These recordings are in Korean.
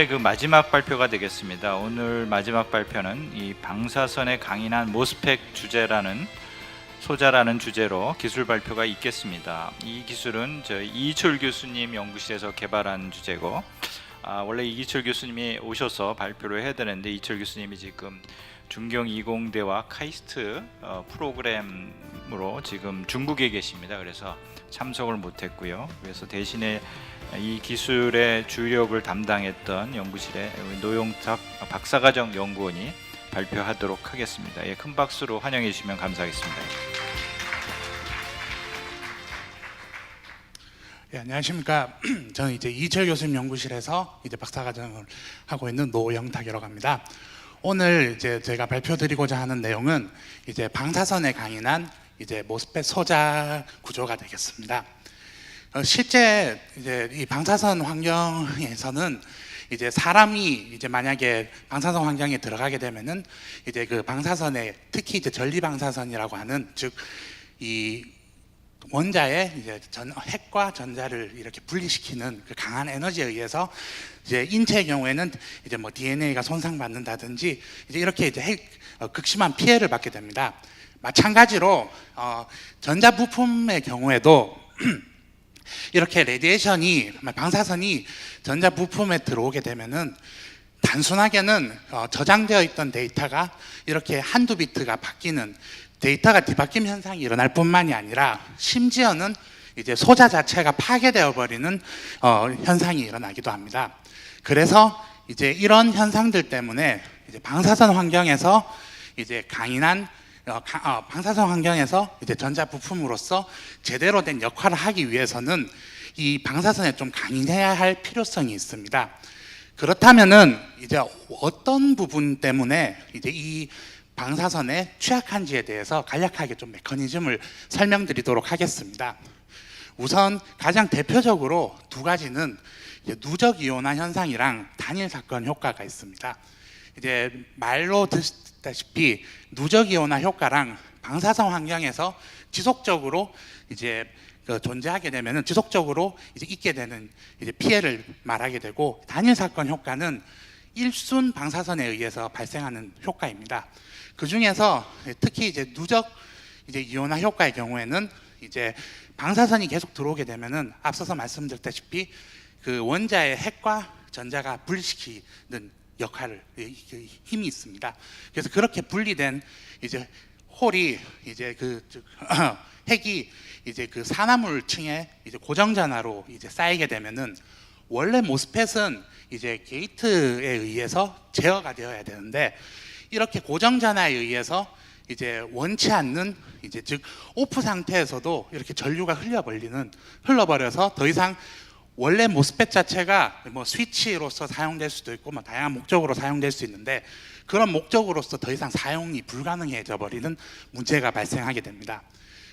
오늘의 그 마지막 발표가 되겠습니다. 오늘 마지막 발표는 이 방사선에 강인한 모스펙 주제라는 소자라는 주제로 기술 발표가 있겠습니다. 이 기술은 저희 이철 교수님 연구실에서 개발한 주제고 아, 원래 이기철 교수님이 오셔서 발표를 해야 되는데 이철 교수님이 지금 중경 20대와 카이스트 어, 프로그램으로 지금 중국에 계십니다. 그래서 참석을 못했고요. 그래서 대신에 이 기술의 주력을 담당했던 연구실의 노용탁 박사과정 연구원이 발표하도록 하겠습니다. 예, 큰 박수로 환영해 주시면 감사하겠습니다. 예, 안녕하십니까. 저는 이제 이철 교수님 연구실에서 이제 박사과정을 하고 있는 노영탁이라고 합니다. 오늘 이제 제가 발표드리고자 하는 내용은 이제 방사선에 강인한 이제 모스펫 소자 구조가 되겠습니다. 어, 실제 이제 이 방사선 환경에서는 이제 사람이 이제 만약에 방사선 환경에 들어가게 되면은 이제 그 방사선에 특히 이제 전리 방사선이라고 하는 즉 이 원자의 이제 전, 핵과 전자를 이렇게 분리시키는 그 강한 에너지에 의해서 이제 인체의 경우에는 이제 뭐 DNA가 손상받는다든지 이제 이렇게 이제 핵, 어, 극심한 피해를 받게 됩니다. 마찬가지로 어, 전자 부품의 경우에도 이렇게 레디에이션이 방사선이 전자 부품에 들어오게 되면은 단순하게는 어, 저장되어 있던 데이터가 이렇게 한두 비트가 바뀌는 데이터가 뒤바뀜 현상이 일어날 뿐만이 아니라 심지어는 이제 소자 자체가 파괴되어 버리는 어, 현상이 일어나기도 합니다. 그래서 이제 이런 현상들 때문에 이제 방사선 환경에서 이제 강인한 방사선 환경에서 이제 전자 부품으로서 제대로 된 역할을 하기 위해서는 이 방사선에 좀 강인해야 할 필요성이 있습니다. 그렇다면은 이제 어떤 부분 때문에 이제 이 방사선에 취약한지에 대해서 간략하게 좀 메커니즘을 설명드리도록 하겠습니다. 우선 가장 대표적으로 두 가지는 누적 이온화 현상이랑 단일 사건 효과가 있습니다. 이제 말로 듣다시피 누적 이온화 효과랑 방사선 환경에서 지속적으로 이제 그 존재하게 되면은 지속적으로 이제 있게 되는 이제 피해를 말하게 되고 단일 사건 효과는 일순 방사선에 의해서 발생하는 효과입니다. 그 중에서 특히 이제 누적 이제 이온화 효과의 경우에는 이제 방사선이 계속 들어오게 되면은 앞서서 말씀드렸다시피 그 원자의 핵과 전자가 분리시키는 역할을 이- 그 힘이 있습니다. 그래서 그렇게 분리된 이제 홀이 이제 그 즉, 핵이 이제 그 산화물 층에 이제 고정전화로 이제 쌓이게 되면은 원래 모스펫은 이제 게이트에 의해서 제어가 되어야 되는데 이렇게 고정전화에 의해서 이제 원치 않는 이제 즉 오프 상태에서도 이렇게 전류가 흘려버리는 흘러버려서 더 이상 원래 모스펫 자체가 뭐 스위치로서 사용될 수도 있고 뭐 다양한 목적으로 사용될 수 있는데 그런 목적으로서 더 이상 사용이 불가능해져 버리는 문제가 발생하게 됩니다.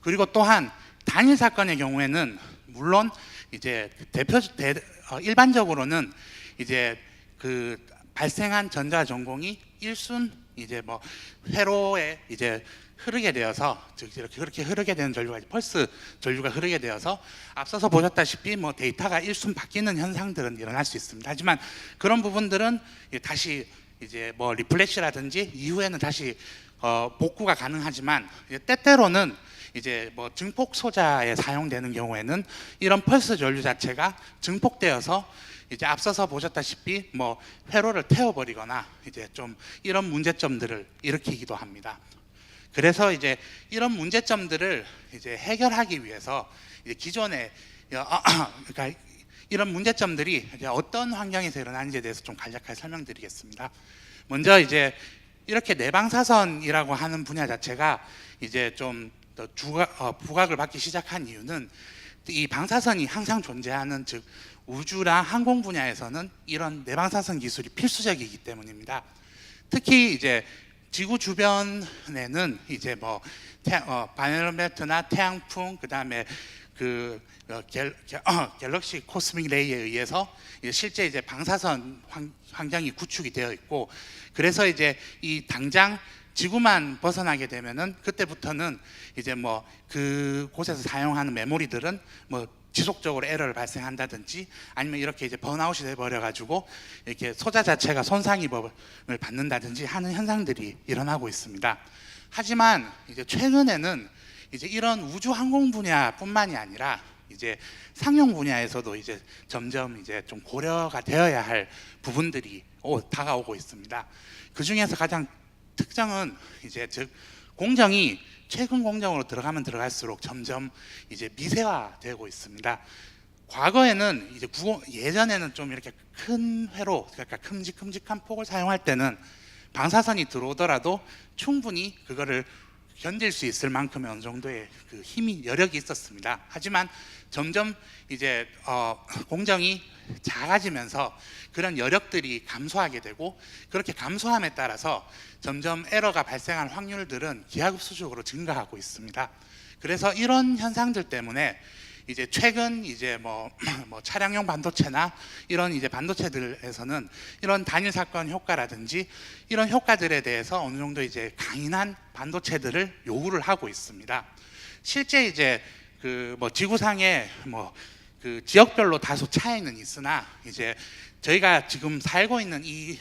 그리고 또한 단일 사건의 경우에는 물론 이제 대표 대, 어, 일반적으로는 이제 그 발생한 전자 전공이 일순 이제 뭐 회로에 이제 흐르게 되어서 즉 이렇게 그렇게 흐르게 되는 전류가 펄스 전류가 흐르게 되어서 앞서서 보셨다시피 뭐 데이터가 일순 바뀌는 현상들은 일어날 수 있습니다. 하지만 그런 부분들은 다시 이제 뭐 리플래시라든지 이후에는 다시 어, 복구가 가능하지만 이제 때때로는 이제 뭐 증폭 소자에 사용되는 경우에는 이런 펄스 전류 자체가 증폭되어서 이제 앞서서 보셨다시피 뭐 회로를 태워버리거나 이제 좀 이런 문제점들을 일으키기도 합니다. 그래서 이제 이런 문제점들을 이제 해결하기 위해서 이제 기존에 그러니까 이런 문제점들이 이제 어떤 환경에서 일어나는지에 대해서 좀 간략하게 설명드리겠습니다. 먼저 이제 이렇게 내방사선이라고 하는 분야 자체가 이제 좀더 어, 부각을 받기 시작한 이유는 이 방사선이 항상 존재하는 즉 우주랑 항공 분야에서는 이런 내방사선 기술이 필수적이기 때문입니다. 특히 이제 지구 주변에는 이제 뭐 태, 어, 바네로메트나 태양풍 그다음에 그 어, 갤, 갤, 어, 갤럭시 코스믹 레이에 의해서 실제 이제 방사선 환, 환경이 구축이 되어 있고 그래서 이제 이 당장 지구만 벗어나게 되면은 그때부터는 이제 뭐 그 곳에서 사용하는 메모리들은 뭐 지속적으로 에러를 발생한다든지 아니면 이렇게 이제 번아웃이 돼버려 가지고 이렇게 소자 자체가 손상 입음을 받는다든지 하는 현상들이 일어나고 있습니다. 하지만 이제 최근에는 이제 이런 우주 항공 분야뿐만이 아니라 이제 상용 분야에서도 이제 점점 이제 좀 고려가 되어야 할 부분들이 오, 다가오고 있습니다. 그 중에서 가장 특정은 이제 즉 공정이 최근 공정으로 들어가면 들어갈수록 점점 이제 미세화되고 있습니다. 과거에는 이제 구, 예전에는 좀 이렇게 큰 회로 그러니까 큼직큼직한 폭을 사용할 때는 방사선이 들어오더라도 충분히 그거를 견딜 수 있을 만큼의 어느 정도의 그 힘이 여력이 있었습니다. 하지만 점점 이제 어, 공정이 작아지면서 그런 여력들이 감소하게 되고 그렇게 감소함에 따라서 점점 에러가 발생할 확률들은 기하급수적으로 증가하고 있습니다. 그래서 이런 현상들 때문에 이제 최근 이제 뭐, 뭐 차량용 반도체나 이런 이제 반도체들에서는 이런 단일 사건 효과라든지 이런 효과들에 대해서 어느 정도 이제 강인한 반도체들을 요구를 하고 있습니다. 실제 이제 그 뭐 지구상에 뭐 그 지역별로 다소 차이는 있으나 이제 저희가 지금 살고 있는 이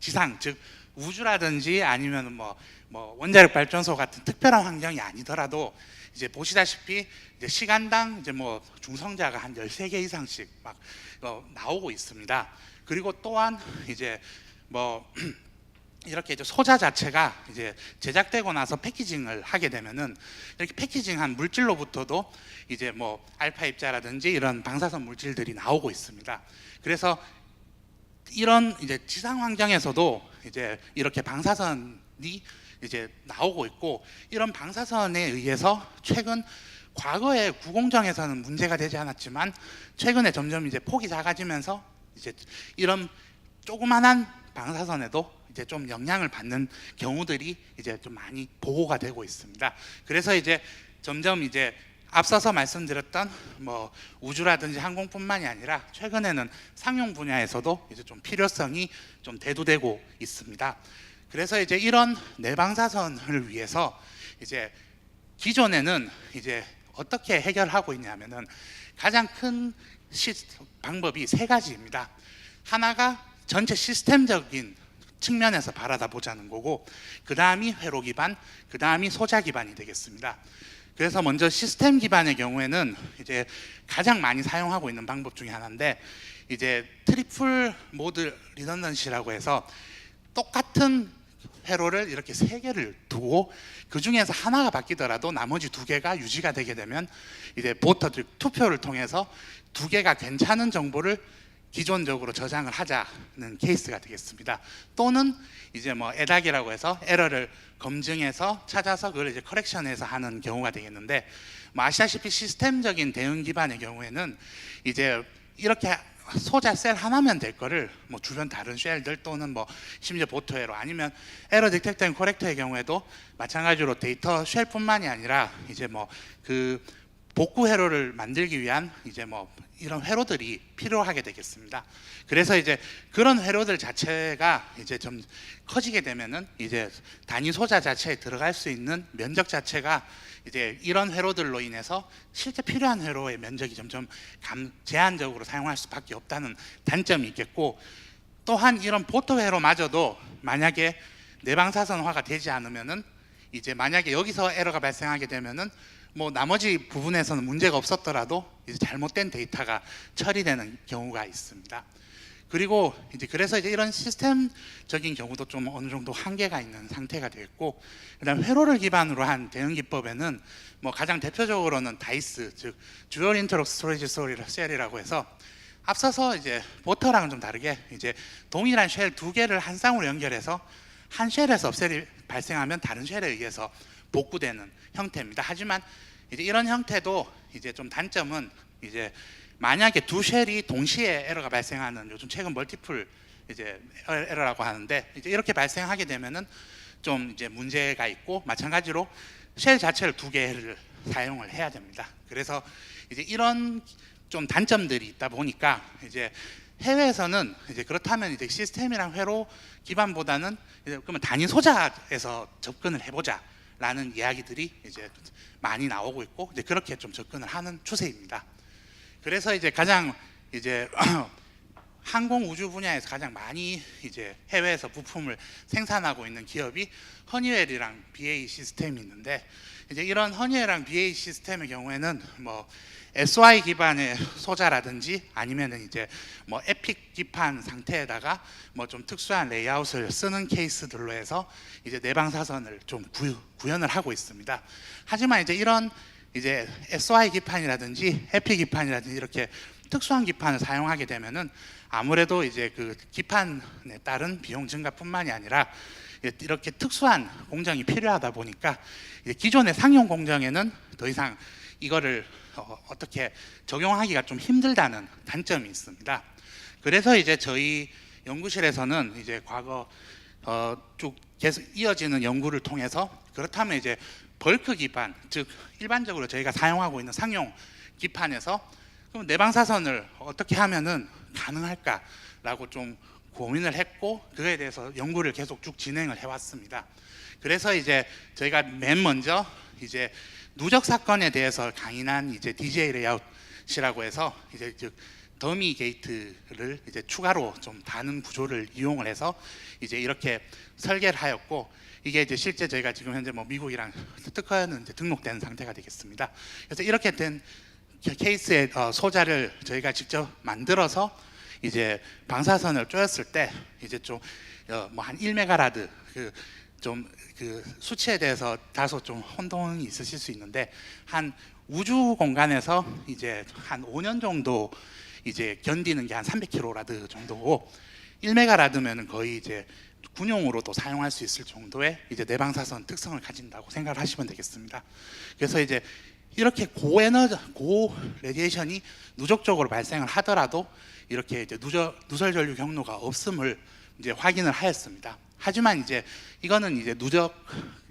지상 즉 우주라든지 아니면 뭐, 뭐 원자력 발전소 같은 특별한 환경이 아니더라도 이제 보시다시피 이제 시간당 이제 뭐 중성자가 한 13개 이상씩 막 어, 나오고 있습니다. 그리고 또한 이제 뭐 이렇게 이제 소자 자체가 이제 제작되고 나서 패키징을 하게 되면은 이렇게 패키징한 물질로부터도 이제 뭐 알파 입자라든지 이런 방사선 물질들이 나오고 있습니다. 그래서 이런 이제 지상 환경에서도 이제 이렇게 방사선이 이제 나오고 있고 이런 방사선에 의해서 최근 과거에 구공정에서는 문제가 되지 않았지만 최근에 점점 이제 폭이 작아지면서 이제 이런 조그만한 방사선에도 이제 좀 영향을 받는 경우들이 이제 좀 많이 보고가 되고 있습니다. 그래서 이제 점점 이제 앞서서 말씀드렸던 뭐 우주라든지 항공뿐만이 아니라 최근에는 상용 분야에서도 이제 좀 필요성이 좀 대두되고 있습니다. 그래서 이제 이런 내방사선을 위해서 이제 기존에는 이제 어떻게 해결하고 있냐면은 가장 큰 시, 방법이 세 가지입니다. 하나가 전체 시스템적인 측면에서 바라다 보자는 거고 그 다음이 회로 기반, 그 다음이 소자 기반이 되겠습니다. 그래서 먼저 시스템 기반의 경우에는 이제 가장 많이 사용하고 있는 방법 중에 하나인데 이제 트리플 모드 리던던시라고 해서 똑같은 회로를 이렇게 세 개를 두고 그 중에서 하나가 바뀌더라도 나머지 두 개가 유지가 되게 되면 이제 보터 즉 투표를 통해서 두 개가 괜찮은 정보를 기존적으로 저장을 하자는 케이스가 되겠습니다. 또는 이제 뭐 에닥이라고 해서 에러를 검증해서 찾아서 그걸 이제 커렉션해서 하는 경우가 되겠는데 뭐 아시다시피 시스템적인 대응 기반의 경우에는 이제 이렇게 소자 셀 하나면 될 거를 뭐 주변 다른 쉘들 또는 뭐 심지어 보토에로 아니면 에러 디텍터 앤 코렉터의 경우에도 마찬가지로 데이터 쉘뿐만이 아니라 이제 뭐 그 복구 회로를 만들기 위한 이제 뭐 이런 회로들이 필요하게 되겠습니다. 그래서 이제 그런 회로들 자체가 이제 좀 커지게 되면은 이제 단위 소자 자체에 들어갈 수 있는 면적 자체가 이제 이런 회로들로 인해서 실제 필요한 회로의 면적이 점점 감, 제한적으로 사용할 수밖에 없다는 단점이 있겠고 또한 이런 보토 회로마저도 만약에 내방사선화가 되지 않으면은 이제 만약에 여기서 에러가 발생하게 되면은 뭐 나머지 부분에서는 문제가 없었더라도 이제 잘못된 데이터가 처리되는 경우가 있습니다. 그리고 이제 그래서 이제 이런 시스템적인 경우도 좀 어느 정도 한계가 있는 상태가 되겠고 그다음 회로를 기반으로 한 대응 기법에는 뭐 가장 대표적으로는 다이스 즉 듀얼 인터럭 스토리지 셀이라고 해서 앞서서 이제 보터랑은 좀 다르게 이제 동일한 쉘 두 개를 한 쌍으로 연결해서 한 쉘에서 업셀이 발생하면 다른 쉘에 의해서 복구되는 형태입니다. 하지만 이제 이런 형태도 이제 좀 단점은 이제 만약에 두 쉘이 동시에 에러가 발생하는 요즘 최근 멀티플 이제 에러라고 하는데 이제 이렇게 발생하게 되면은 좀 이제 문제가 있고 마찬가지로 쉘 자체를 두 개를 사용을 해야 됩니다. 그래서 이제 이런 좀 단점들이 있다 보니까 이제 해외에서는 이제 그렇다면 이제 시스템이랑 회로 기반보다는 이제 그러면 단위 소자에서 접근을 해보자라는 이야기들이 이제 많이 나오고 있고 이제 그렇게 좀 접근을 하는 추세입니다. 그래서 이제 가장 이제 항공 우주 분야에서 가장 많이 이제 해외에서 부품을 생산하고 있는 기업이 허니웰이랑 BA 시스템이 있는데 이제 이런 허니웰이랑 BA 시스템의 경우에는 뭐 SY 기반의 소자라든지 아니면은 이제 뭐 에픽 기판 상태에다가 뭐 좀 특수한 레이아웃을 쓰는 케이스들로 해서 이제 내방 사선을 좀 구, 구현을 하고 있습니다. 하지만 이제 이런 이제 SY 기판이라든지 에픽 기판이라든지 이렇게 특수한 기판을 사용하게 되면은 아무래도 이제 그 기판에 따른 비용 증가뿐만이 아니라 이렇게 특수한 공정이 필요하다 보니까 이제 기존의 상용 공정에는 더 이상 이거를 어, 어떻게 적용하기가 좀 힘들다는 단점이 있습니다. 그래서 이제 저희 연구실에서는 이제 과거 어, 쭉 계속 이어지는 연구를 통해서 그렇다면 이제 벌크 기판, 즉 일반적으로 저희가 사용하고 있는 상용 기판에서 그럼 내방사선을 어떻게 하면은 가능할까라고 좀 고민을 했고 그거에 대해서 연구를 계속 쭉 진행을 해왔습니다. 그래서 이제 저희가 맨 먼저 이제 누적 사건에 대해서 강인한 이제 DJ 레이아웃이라고 해서 이제 즉 더미 게이트를 이제 추가로 좀 다는 구조를 이용을 해서 이제 이렇게 설계를 하였고 이게 이제 실제 저희가 지금 현재 뭐 미국이랑 특허는 이제 등록된 상태가 되겠습니다. 그래서 이렇게 된 케이스의 어, 소자를 저희가 직접 만들어서 이제 방사선을 쪼였을 때 이제 좀 뭐 한 1메가라드 그 좀 그 수치에 대해서 다소 좀 혼동이 있으실 수 있는데 한 우주 공간에서 이제 한 5년 정도 이제 견디는 게 한 300km라드 정도고 1메가라드면은 거의 이제 군용으로도 사용할 수 있을 정도의 이제 내방사선 특성을 가진다고 생각을 하시면 되겠습니다. 그래서 이제 이렇게 고에너지 고 레디에이션이 누적적으로 발생을 하더라도 이렇게 이제 누저, 누설 전류 경로가 없음을 이제 확인을 하였습니다. 하지만 이제 이거는 이제 누적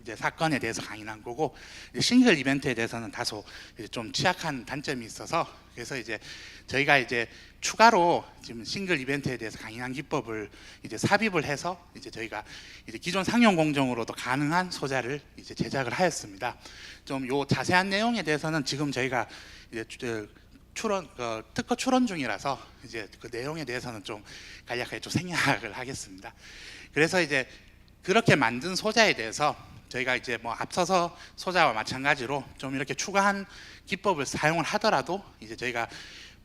이제 사건에 대해서 강인한 거고 싱글 이벤트에 대해서는 다소 좀 취약한 단점이 있어서 그래서 이제 저희가 이제 추가로 지금 싱글 이벤트에 대해서 강인한 기법을 이제 삽입을 해서 이제 저희가 이제 기존 상용 공정으로도 가능한 소자를 이제 제작을 하였습니다. 좀 요 자세한 내용에 대해서는 지금 저희가 이제 추- 출원 어, 특허 출원 중이라서 이제 그 내용에 대해서는 좀 간략하게 좀 생략을 하겠습니다. 그래서 이제 그렇게 만든 소자에 대해서 저희가 이제 뭐 앞서서 소자와 마찬가지로 좀 이렇게 추가한 기법을 사용을 하더라도 이제 저희가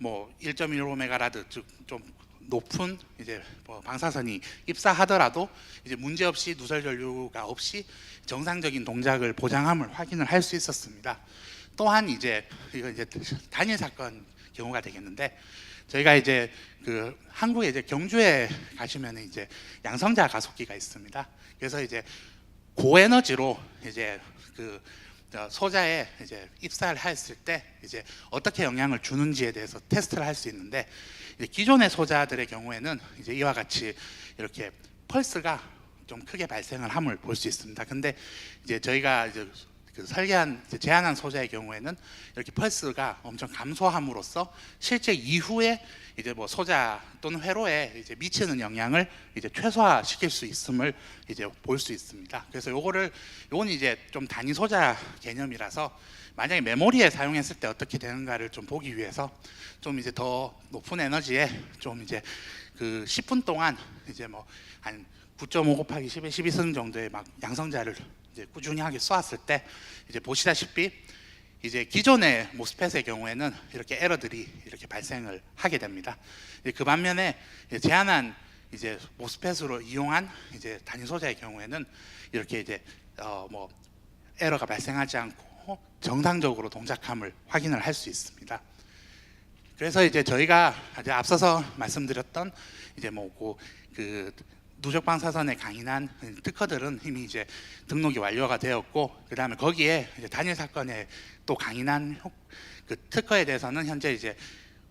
뭐 1.15메가라드 즉 좀 높은 이제 뭐 방사선이 입사하더라도 이제 문제 없이 누설 전류가 없이 정상적인 동작을 보장함을 확인을 할 수 있었습니다. 또한 이제 이거 이제 단일 사건 경우가 되겠는데 저희가 이제 그 한국에 이제 경주에 가시면 이제 양성자 가속기가 있습니다. 그래서 이제 고에너지로 이제 그 어, 소자에 이제 입사를 했을 때 이제 어떻게 영향을 주는지에 대해서 테스트를 할 수 있는데 기존의 소자들의 경우에는 이제 이와 같이 이렇게 펄스가 좀 크게 발생을 함을 볼 수 있습니다. 근데 이제 저희가 이제 그 설계한 제한한 소자의 경우에는 이렇게 펄스가 엄청 감소함으로써 실제 이후에 이제 뭐 소자 또는 회로에 이제 미치는 영향을 이제 최소화시킬 수 있음을 이제 볼 수 있습니다. 그래서 요거를 요건 이제 좀 단위 소자 개념이라서 만약에 메모리에 사용했을 때 어떻게 되는가를 좀 보기 위해서 좀 이제 더 높은 에너지에 좀 이제 그 10분 동안 이제 뭐 한 9.5 곱하기 10의 12승 정도의 막 양성자를 이제 꾸준히 하게 쏘았을 때 이제 보시다시피 이제 기존의 모스펫의 경우에는 이렇게 에러들이 이렇게 발생을 하게 됩니다. 그 반면에 제한한 이제 모스펫으로 이용한 이제 단위 소자의 경우에는 이렇게 이제 어 뭐 에러가 발생하지 않고 정상적으로 동작함을 확인을 할 수 있습니다. 그래서 이제 저희가 이제 앞서서 말씀드렸던 이제 뭐그 누적 방사선에 강인한 특허들은 이미 이제 등록이 완료가 되었고 그다음에 거기에 이제 단일 사건에 또 강인한 효- 그 특허에 대해서는 현재 이제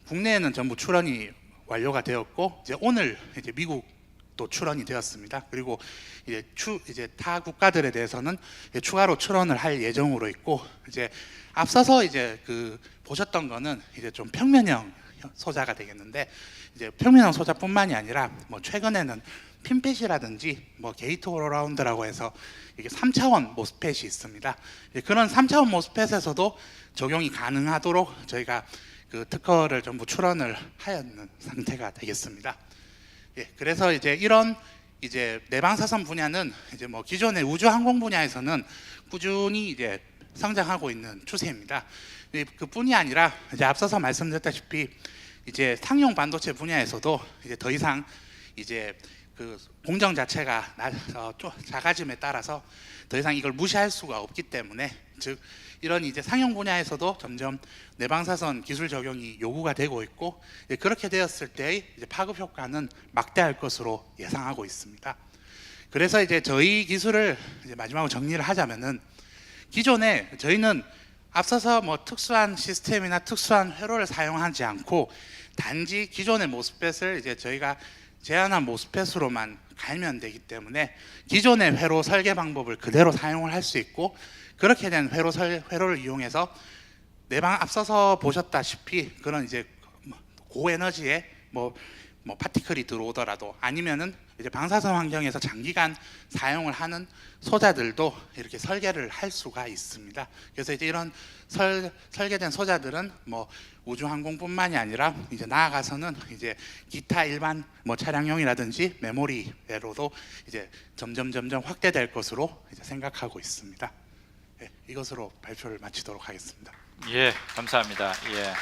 국내에는 전부 출원이 완료가 되었고 이제 오늘 이제 미국도 출원이 되었습니다. 그리고 이제 추 이제 타 국가들에 대해서는 이제 추가로 출원을 할 예정으로 있고 이제 앞서서 이제 그 보셨던 거는 이제 좀 평면형 소자가 되겠는데 이제 평면형 소자뿐만이 아니라 뭐 최근에는 핀펫이라든지 뭐 게이트 올라운드라고 해서 이게 3차원 모스펫이 있습니다. 이제 그런 3차원 모스펫에서도 적용이 가능하도록 저희가 그 특허를 전부 출원을 하였는 상태가 되겠습니다. 예, 그래서 이제 이런 이제 내방사선 분야는 이제 뭐 기존의 우주 항공 분야에서는 꾸준히 이제 성장하고 있는 추세입니다. 이 그뿐이 아니라 이제 앞서서 말씀드렸다시피 이제 상용 반도체 분야에서도 이제 더 이상 이제 그 공정 자체가 나, 어, 좀 작아짐에 따라서 더 이상 이걸 무시할 수가 없기 때문에 즉 이런 이제 상용 분야에서도 점점 내방사선 기술 적용이 요구가 되고 있고 이제 그렇게 되었을 때의 파급 효과는 막대할 것으로 예상하고 있습니다. 그래서 이제 저희 기술을 이제 마지막으로 정리를 하자면은 기존에 저희는 앞서서 뭐 특수한 시스템이나 특수한 회로를 사용하지 않고 단지 기존의 모스펫을 이제 저희가 제한한 모스펫으로만 갈면 되기 때문에 기존의 회로 설계 방법을 그대로 사용을 할 수 있고 그렇게 된 회로 설, 회로를 이용해서 내방 앞서서 보셨다시피 그런 이제 뭐 고에너지의 뭐, 뭐 파티클이 들어오더라도 아니면은 이제 방사선 환경에서 장기간 사용을 하는 소자들도 이렇게 설계를 할 수가 있습니다. 그래서 이제 이런 설, 설계된 소자들은 뭐 우주항공뿐만이 아니라 이제 나아가서는 이제 기타 일반 뭐 차량용이라든지 메모리로도 이제 점점 점점 확대될 것으로 이제 생각하고 있습니다. 네, 이것으로 발표를 마치도록 하겠습니다. 예, 감사합니다. 예.